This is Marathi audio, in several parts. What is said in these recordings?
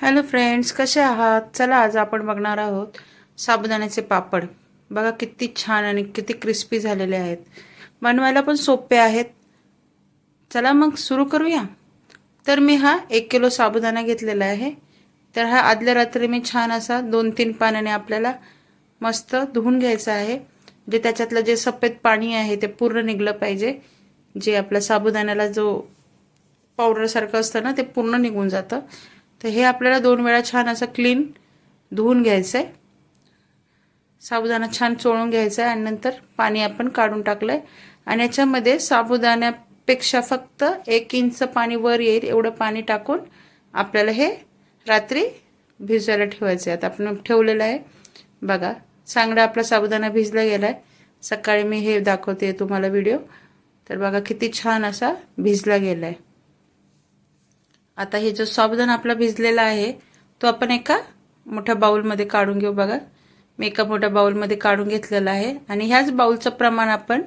हॅलो फ्रेंड्स कसे आहात? चला आज आपण बघणार आहोत साबुदाण्याचे पापड. बघा किती छान आणि किती क्रिस्पी झालेले आहेत. बनवायला पण सोपे आहेत. चला मग सुरू करूया. तर मी हा एक किलो साबुदाणा घेतलेला आहे. तर हा आदल्या रात्री मी छान असा दोन तीन पाण्याने आपल्याला मस्त धुवून घ्यायचा आहे. जे त्याच्यातलं जे सफेद पाणी आहे ते पूर्ण निघलं पाहिजे. जे आपल्या साबुदाण्याला जो पावडरसारखं असतं ना ते पूर्ण निघून जातं. तर हे आपल्याला दोन वेळा छान असं क्लीन धुवून घ्यायचं आहे साबुदाणा छान चोळून घ्यायचा आहे आणि नंतर पाणी आपण काढून टाकलं आहे आणि याच्यामध्ये साबुदाण्यापेक्षा फक्त एक इंच पाणी वर येईल एवढं पाणी टाकून आपल्याला हे रात्री भिजवायला ठेवायचं आहे आता आपण ठेवलेलं आहे. बघा चांगला आपला साबुदाणा भिजला गेला आहे सकाळी मी हे दाखवते तुम्हाला व्हिडिओ तर बघा किती छान असा भिजला गेला आहे आता हे जो साबुदाणा आपला भिजलेला आहे तो आपण एका मोठ्या बाउलमध्ये काढून घेऊ बघा. मी एका मोठ्या बाऊलमध्ये काढून घेतलेला आहे. आणि ह्याच बाउलचं प्रमाण आपण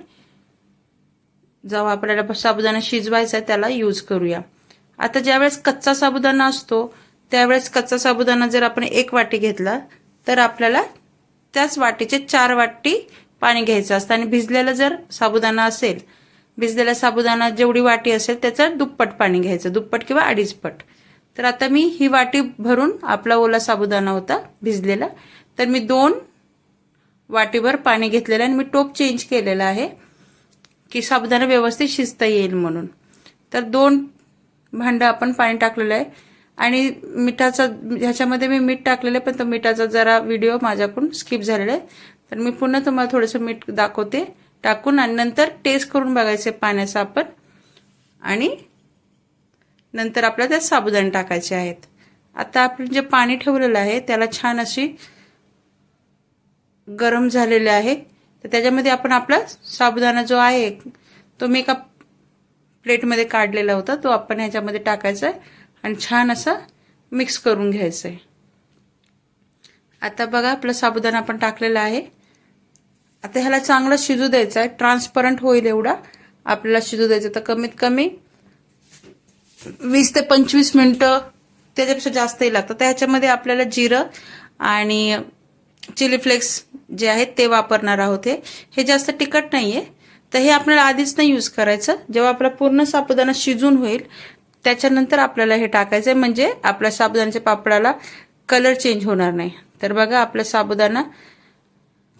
जेव्हा आपल्याला साबुदाणा शिजवायचा आहे त्याला यूज करूया. आता ज्यावेळेस कच्चा साबुदाणा असतो त्यावेळेस कच्चा साबुदाणा जर आपण एक वाटी घेतला तर आपल्याला त्याच वाटीचे चार वाटी पाणी घ्यायचं असतं. आणि भिजलेला जर साबुदाणा असेल भिजलेला साबुदाणा जेवढी वाटी असेल त्याचं दुप्पट पाणी घ्यायचं दुप्पट किंवा अडीचपट. तर आता मी ही वाटी भरून आपला ओला साबुदाणा होता भिजलेला. तर मी दोन वाटीभर पाणी घेतलेलं आणि मी टोप चेंज केलेला आहे की साबुदाणा व्यवस्थित शिजता येईल म्हणून. तर दोन भांडं आपण पाणी टाकलेलं आहे आणि मिठाचा ह्याच्यामध्ये मी मीठ टाकलेलं आहे पण तो मिठाचा जरा व्हिडिओ माझ्याकडून स्किप झालेला आहे. तर मी पुन्हा तुम्हाला थोडंसं मीठ दाखवते. टाकून आणि नंतर टेस्ट करून बघायचे पाण्याचं आपण. आणि नंतर आपल्याला त्यात साबुदाणे टाकायचे आहेत. आता आपण जे पाणी ठेवलेलं आहे त्याला छान अशी गरम झालेले आहे. तर त्याच्यामध्ये आपण आपला साबुदाणा जो आहे तो मी एका प्लेटमध्ये काढलेला होता तो आपण ह्याच्यामध्ये टाकायचा आहे आणि छान असा मिक्स करून घ्यायचं आहे. आता बघा आपला साबुदाणा आपण टाकलेला आहे. आता ह्याला चांगलं शिजू द्यायचा आहे. ट्रान्सपरंट होईल एवढा. आपल्याला शिजू द्यायचं तर कमीत कमी वीस ते पंचवीस मिनटं त्याच्यापेक्षा जास्तही लागतं तर ह्याच्यामध्ये आपल्याला जिरं आणि चिली फ्लेक्स जे आहेत ते वापरणार आहोत हे. हे जास्त तिखट नाही आहे तर हे आपल्याला आधीच नाही यूज करायचं. जेव्हा आपला पूर्ण साबुदाणा शिजून होईल त्याच्यानंतर आपल्याला हे टाकायचं आहे म्हणजे आपल्या साबुदाण्याच्या पापडाला कलर चेंज होणार नाही. तर बघा आपला साबुदाणा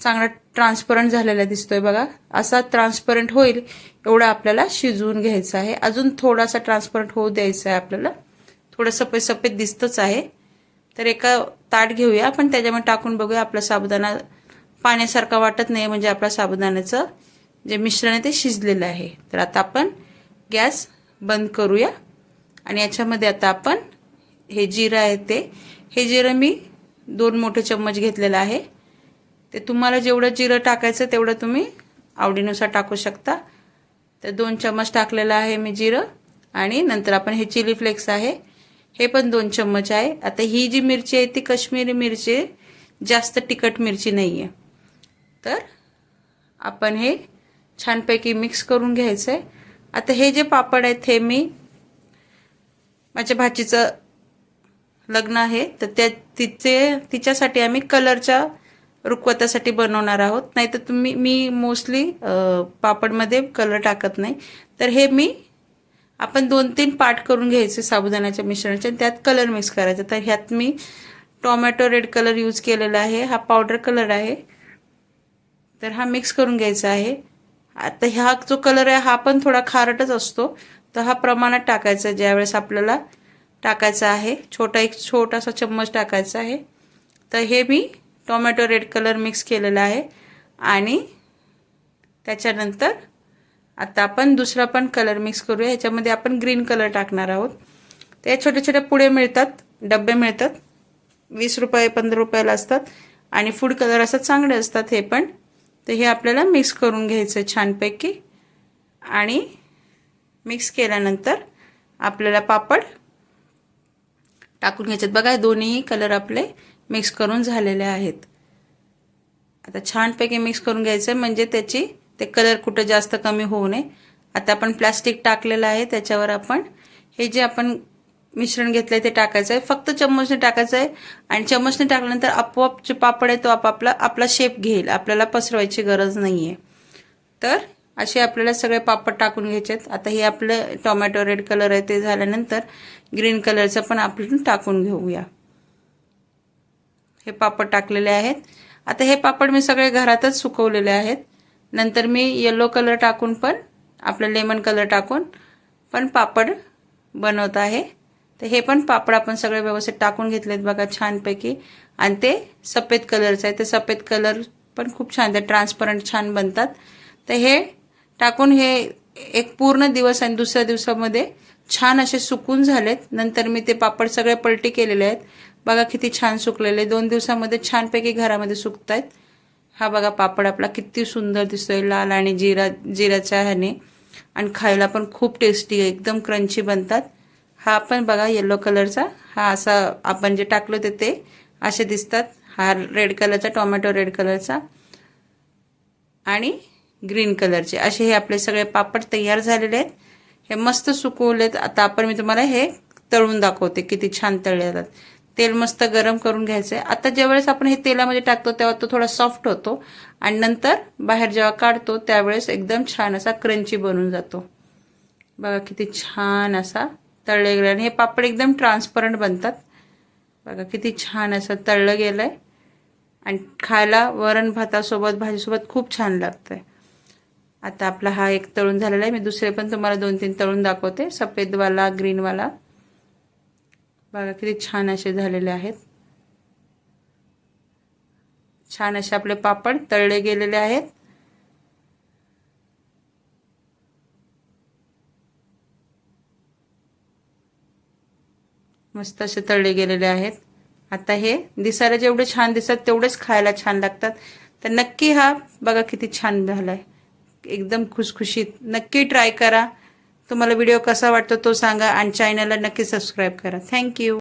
चांगला ट्रान्सपरंट झालेला दिसतोय बघा. असा ट्रान्सपरंट होईल एवढा आपल्याला शिजवून घ्यायचा आहे. अजून थोडासा ट्रान्सपरंट होऊ द्यायचा आहे आपल्याला. थोडं सफेद सफेद दिसतच आहे. तर एका ताट घेऊया. आपण त्याच्यामध्ये टाकून बघूया आपला साबुदाणा. पाण्यासारखा वाटत नाही म्हणजे आपल्या साबुदाण्याचं जे मिश्रण आहे ते शिजलेलं आहे. तर आता आपण गॅस बंद करूया. आणि याच्यामध्ये आता आपण हे जिरं आहे ते. हे जिरं मी दोन मोठे चम्मच घेतलेलं आहे. ते तुम्हाला जेवढं जिरं टाकायचं तेवढं तुम्ही आवडीनुसार टाकू शकता. तर दोन चम्मच टाकलेलं आहे मी जिरं आणि नंतर आपण हे चिली फ्लेक्स आहे. हे पण दोन चम्मच आहे. आता ही जी मिरची आहे ती कश्मीरी मिरची जास्त तिखट मिरची नाही आहे तर आपण हे छानपैकी मिक्स करून घ्यायचं आहे आता हे जे पापड आहेत हे मी माझ्या भाचीचं लग्न आहे. तर त्या तिचे तिच्यासाठी आम्ही कलरच्या रुखवतासाठी बनवणार आहोत. नाही तर तुम्ही मी मोस्टली पापडमध्ये कलर टाकत नाही. तर हे मी आपण दोन तीन पार्ट करून घ्यायचे साबुदाण्याच्या मिश्रणाचे आणि त्यात कलर मिक्स करायचा. तर ह्यात मी टोमॅटो रेड कलर यूज केलेला आहे. हा पावडर कलर आहे. तर हा मिक्स करून घ्यायचा आहे. आता ह्या जो कलर आहे हा पण थोडा खारटच असतो. तर हा प्रमाणात टाकायचा ज्यावेळेस आपल्याला टाकायचा आहे. छोटा एक छोटासा चम्मच टाकायचा आहे. तर हे मी टोमॅटो रेड कलर मिक्स केलेला आहे. आणि त्याच्यानंतर आता आपण दुसरा पण कलर मिक्स करूया. ह्याच्यामध्ये आपण ग्रीन कलर टाकणार आहोत. ते छोटे छोटे पुढे मिळतात डबे मिळतात. वीस रुपये पंधरा रुपयाला असतात. आणि फूड कलर असतात चांगले असतात हे पण. तर हे आपल्याला मिक्स करून घ्यायचं छानपैकी. आणि मिक्स केल्यानंतर आपल्याला पापड टाकून घ्यायचे बघा दोन्ही कलर आपले मिक्स करून झालेले आहेत. आता छानपैकी मिक्स करून घ्यायचं म्हणजे त्याची ते कलर कुठं जास्त कमी होऊ नये. आता आपण प्लास्टिक टाकलेलं आहे त्याच्यावर आपण हे जे आपण मिश्रण घेतलंय ते टाकायचं आहे. फक्त चम्मचने टाकायचं आहे आणि चम्मचने टाकल्यानंतर आपोआप जे पापड आहे तो आपापला आपला शेप घेईल. आपल्याला पसरवायची गरज नाहीये. तर असे आपल्याला सगळे पापड टाकून घ्यायचे आहेत. आता हे आपलं टोमॅटो रेड कलर आहे ते झाल्यानंतर ग्रीन कलरचं पण आपण टाकून घेऊया. हे पापड टाकलेले आहेत. आता हे पापड मी सगळे घरातच सुकवलेले आहेत. नंतर मी येलो कलर टाकून पण आपलं लेमन कलर टाकून पण पापड बनवत आहे. तर हे पण पापड आपण सगळे व्यवस्थित टाकून घेतलेत बघा छानपैकी. आणि ते सफेद कलरचं आहे ते सफेद कलर पण खूप छान ते ट्रान्सपरंट छान बनतात. तर हे टाकून हे एक पूर्ण दिवस आणि दुसऱ्या दिवसामध्ये छान असे सुकून झालेत. नंतर मी ते पापड सगळे पलटी केलेले आहेत. बघा किती छान सुकलेले. दोन दिवसामध्ये छानपैकी घरामध्ये सुकत आहेत हा बघा पापड आपला किती सुंदर दिसतोय लाल आणि जिरा जिराच्या ह्याने. आणि खायला पण खूप टेस्टी एकदम क्रंची बनतात. हा पण बघा येलो कलरचा हा असा आपण जे टाकलो ते ते असे दिसतात. हा रेड कलरचा टोमॅटो रेड कलरचा आणि ग्रीन कलरचे असे हे आपले सगळे पापड तयार झालेले आहेत. हे मस्त सुकवलेत. आता आपण मी तुम्हाला हे तळून दाखवते किती छान तळले जातात तेल मस्त गरम करून घ्यायचं आहे आता ज्यावेळेस आपण हे तेलामध्ये टाकतो तेव्हा तो थोडा सॉफ्ट होतो. आणि नंतर बाहेर जेव्हा काढतो त्यावेळेस एकदम छान असा क्रंची बनून जातो. बघा किती छान असा तळले गेले आणि हे पापड एकदम ट्रान्सपरंट बनतात. बघा किती छान असं तळलं गेलं आहे आणि खायला वरण भातासोबत भाजीसोबत खूप छान लागतं आहे आता आपला हा एक तळून झालेला आहे. मी दुसरे पण तुम्हाला दोन तीन तळून दाखवते. सफेदवाला ग्रीनवाला बघा किती छान असे झालेले आहेत. छान असे आपले पापड तळले गेलेले आहेत. मस्त असे तळले गेलेले आहेत. आता हे दिसायला जेवढे छान दिसतात तेवढेच खायला छान लागतात. तर नक्की हा बघा किती छान झालाय. एकदम खुशखुशीत नक्की ट्राय करा. तुम्हाला व्हिडिओ कसा वाटतो तो सांगा आणि चॅनलला नक्की सबस्क्राईब करा. थँक्यू